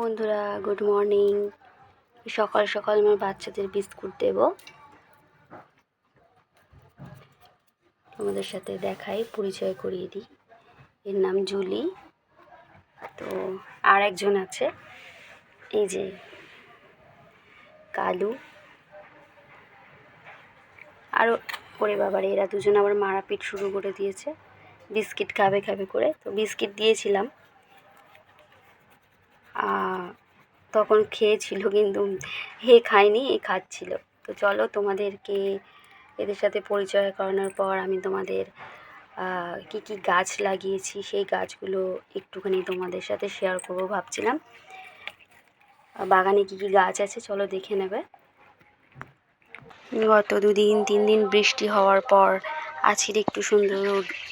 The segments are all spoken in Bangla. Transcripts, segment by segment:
বন্ধুরা গুড মর্নিং সকাল সকাল আমার বাচ্চাদের বিস্কুট দেব। তোমাদের সাথে দেখাই, পরিচয় করিয়ে দিই। এর নাম জুলি। তো আর একজন আছে, এই যে কালু। আরও ওরে বাবারে, এরা দুজন আবার মারাপিট শুরু করে দিয়েছে। বিস্কিট খাবে খাবে করে। তো বিস্কিট দিয়েছিলাম। তখন খেয়েছিল কিন্তু হে খায়নি, এ খাচ্ছিল। তো চলো তোমাদেরকে এদের সাথে পরিচয় করানোর পর আমি তোমাদের কী কী গাছ লাগিয়েছি, সেই গাছগুলো একটুখানি তোমাদের সাথে শেয়ার করব ভাবছিলাম। বাগানে কী কী গাছ আছে চলো দেখে নেবে। গত দুদিন, তিন দিন বৃষ্টি হওয়ার পর আছির একটু সুন্দর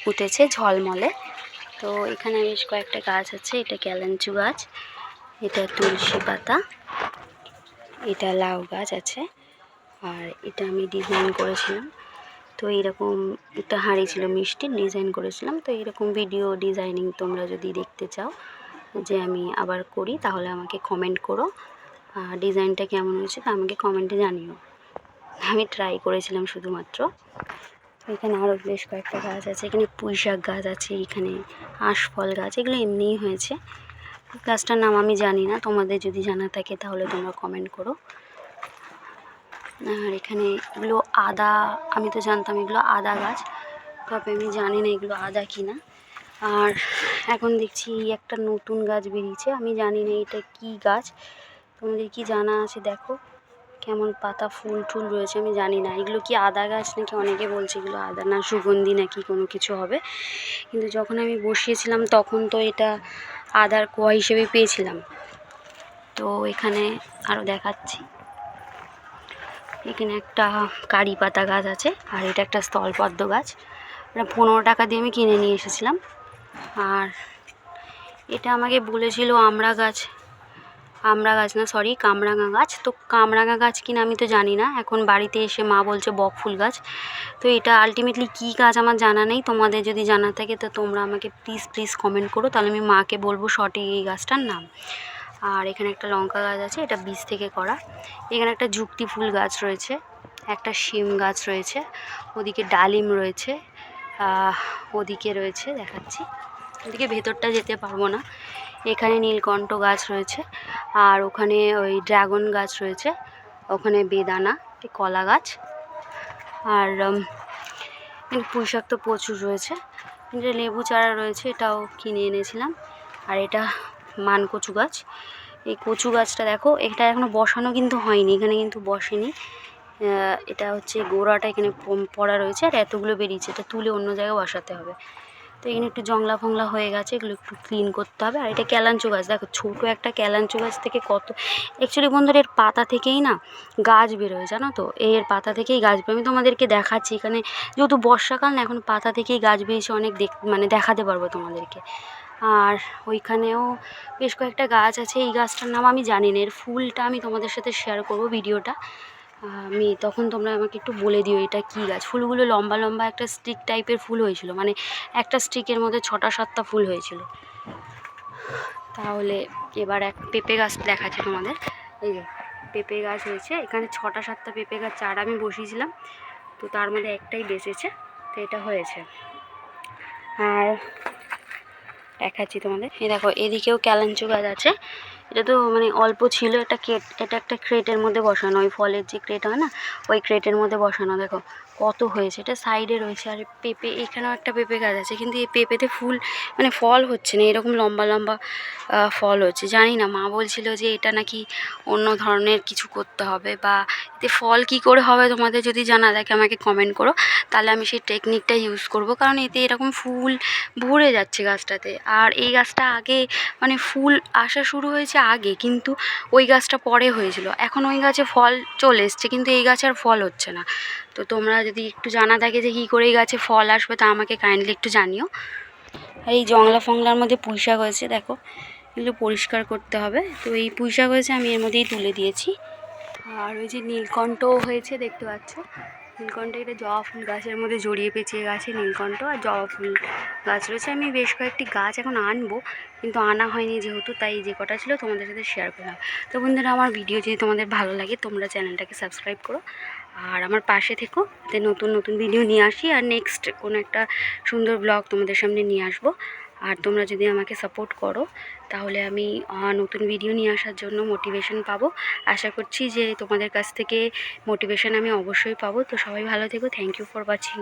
উঠেছে ঝলমলে। তো এখানে বেশ কয়েকটা গাছ আছে, এটা ক্যালেঞ্চু গাছ। এটা তুলসী পাতা, এটা লাউ গাছ আছে, আর এটা আমি ডিজাইন করেছিলাম। তো এরকম একটা হাঁড়ি ছিল মিষ্টির ডিজাইন করেছিলাম। তো এরকম ভিডিও ডিজাইনিং তোমরা যদি দেখতে চাও যে আমি আবার করি, তাহলে আমাকে কমেন্ট করো। আর ডিজাইনটা কেমন হয়েছে তা আমাকে কমেন্টে জানিও। আমি ট্রাই করেছিলাম শুধুমাত্র। এখানে আরও বেশ কয়েকটা গাছ আছে, এখানে পুঁই শাক গাছ আছে, এখানে আঁশফল গাছ, এগুলো এমনিই হয়েছে। গাছটার নাম আমি জানি না, তোমাদের যদি জানা থাকে তাহলে তোমরা কমেন্ট করো। আর এখানে এগুলো আদা, আমি তো জানতাম এগুলো আদা গাছ, তবে আমি জানি না এগুলো আদা কি না আর এখন দেখছি একটা নতুন গাছ বেরিয়েছে, আমি জানি না এটা কি গাছ। তোমাদের কি জানা আছে দেখো, কেমন পাতা, ফুল টুল রয়েছে, আমি জানি না। এগুলো কি আদা গাছ নাকি অনেকে বলছে এগুলো আদা না, সুগন্ধি নাকি কোনো কিছু হবে। কিন্তু যখন আমি বসিয়েছিলাম তখন তো এটা আদার কোয়া হিসেবে পেয়েছিলাম। তো এখানে আরও দেখাচ্ছি। এখানে একটা কারি পাতা গাছ আছে আর এটা একটা স্থলপদ্ম গাছ। এটা পনেরো টাকা দিয়ে আমি কিনে নিয়ে এসেছিলাম। আর এটা আমাকে বলেছিল আমড়া গাছ। আমড়া গাছ না সরি কামরাঙা গাছ। তো কামরাঙা গাছ কিনা আমি তো জানি না। এখন বাড়িতে এসে মা বলছে বকফুল গাছ। তো এটা আলটিমেটলি কী গাছ আমার জানা নেই। তোমাদের যদি জানা থাকে তো তোমরা আমাকে প্লিজ প্লিজ কমেন্ট করো। তাহলে আমি মাকে বলব সঠিক এই গাছটার নাম। আর এখানে একটা লঙ্কা গাছ আছে, এটা বীজ থেকে করা। এখানে একটা যুক্তি ফুল গাছ রয়েছে, একটা শিম গাছ রয়েছে, ওদিকে ডালিম রয়েছে ওদিকে রয়েছে, দেখাচ্ছি। ওদিকে ভেতরটা যেতে পারব না। এখানে নীলকণ্ঠ গাছ রয়েছে আর ওখানে ওই ড্রাগন গাছ রয়েছে। ওখানে বেদানা কলা গাছ আর উম, এখানে পুঁই শাক তো প্রচুর রয়েছে। এটা লেবু চারা রয়েছে এটাও কিনে এনেছিলাম আর এটা মানকচু গাছ। এই কচু গাছটা দেখো এটা এখনও বসানো কিন্তু হয়নি এখানে কিন্তু বসেনি। এটা হচ্ছে গোড়াটা এখানে পড়া রয়েছে আর এতগুলো বেরিয়েছে এটা তুলে অন্য জায়গায় বসাতে হবে। তো এখানে একটু জংলা ফংলা হয়ে গেছে, এগুলো একটু ক্লিন করতে হবে। আর এটা ক্যালাঞ্চু গাছ, দেখো ছোটো একটা ক্যালাঞ্চু গাছ থেকে কত অ্যাকচুয়ালি বন্ধুরা এর পাতা থেকেই না গাছ বেরোয়, জানো তো? এর পাতা থেকেই গাছ বেরোয়। আমি তোমাদেরকে দেখাচ্ছি, এখানে যেহেতু বর্ষাকাল না, এখন পাতা থেকেই গাছ বেরিয়েছে, অনেক দেখ মানে দেখাতে পারব তোমাদেরকে। আর ওইখানেও বেশ কয়েকটা গাছ আছে, এই গাছটার নাম আমি জানি না, এর ফুলটা আমি তোমাদের সাথে শেয়ার করব ভিডিওটা। আমি, তখন তোমরা আমাকে একটু বলে দিও এটা কী গাছ। ফুলগুলো লম্বা লম্বা একটা স্টিক টাইপের ফুল হয়েছিল মানে একটা স্টিকের মধ্যে ছটা সাতটা ফুল হয়েছিল। তাহলে এবার এক পেঁপে গাছ দেখাচ্ছে তোমাদের। এই যে, পেঁপে গাছ হয়েছে, এখানে ছটা সাতটা পেঁপে গাছ, চারা আমি বসিয়েছিলাম, তো তার মধ্যে একটাই বেঁচেছে, তো এটা হয়েছে। আর দেখাচ্ছি তোমাদের। এই দেখো, এদিকেও ক্যালাঞ্চু গাছ আছে এটা তো মানে অল্প ছিল, এটা কেট, এটা একটা ক্রেটের মধ্যে বসানো, ওই ফলের যে ক্রেট হয় না, ওই ক্রেটের মধ্যে বসানো, দেখো কত হয়েছে, এটা সাইডে রয়েছে আর পেঁপে, এখানেও একটা পেঁপে গাছ আছে, কিন্তু এই পেঁপেতে ফুল মানে ফল হচ্ছে না, এরকম লম্বা লম্বা ফল হচ্ছে, জানি না, মা বলছিল যে এটা নাকি অন্য ধরনের কিছু করতে হবে বা এতে ফল কি করে হবে তোমাদের যদি জানা থাকে আমাকে কমেন্ট করো, তাহলে আমি সেই টেকনিকটা ইউজ করব, কারণ এতে এরকম ফুল ভরে যাচ্ছে গাছটাতে, আর এই গাছটা আগে মানে ফুল আসা শুরু হয়েছে আগে, কিন্তু ওই গাছটা পরে হয়েছিল। এখন ওই গাছে ফল চলে এসছে, কিন্তু এই গাছে আর ফল হচ্ছে না। তো তোমরা যদি একটু জানা থাকে যে কী করে এই গাছে ফল আসবে, তা আমাকে কাইন্ডলি একটু জানিও। আর এই জংলা ফংলার মধ্যে পুঁই শাক হয়েছে, দেখো। এগুলো পরিষ্কার করতে হবে। তো এই পুঁই শাক হয়েছে আমি এর মধ্যেই তুলে দিয়েছি। আর ওই যে নীলকণ্ঠও হয়েছে, দেখতে পাচ্ছ? নীলকণ্ঠ এটা জবা ফুল গাছের মধ্যে জড়িয়ে পেঁচিয়ে গাছে নীলকণ্ঠ আর জবা ফুল গাছ রয়েছে। আমি বেশ কয়েকটি গাছ এখন আনব, কিন্তু আনা হয়নি যেহেতু, তাই যে কটা ছিল তোমাদের সাথে শেয়ার করলাম। তো বন্ধুরা, আমার ভিডিও যদি তোমাদের ভালো লাগে, তোমরা চ্যানেলটাকে সাবস্ক্রাইব করো। আর আমার পাশে থেকো, যাতে নতুন নতুন ভিডিও নিয়ে আসি। আর নেক্সট কোনো একটা সুন্দর ব্লগ তোমাদের সামনে নিয়ে আসব। আর তোমরা যদি আমাকে সাপোর্ট করো, তাহলে আমি নতুন ভিডিও নিয়ে আসার জন্য মোটিভেশন পাবো। আশা করছি যে তোমাদের কাছ থেকে মোটিভেশন আমি অবশ্যই পাবো। তো সবাই ভালো থেকো। Thank you for watching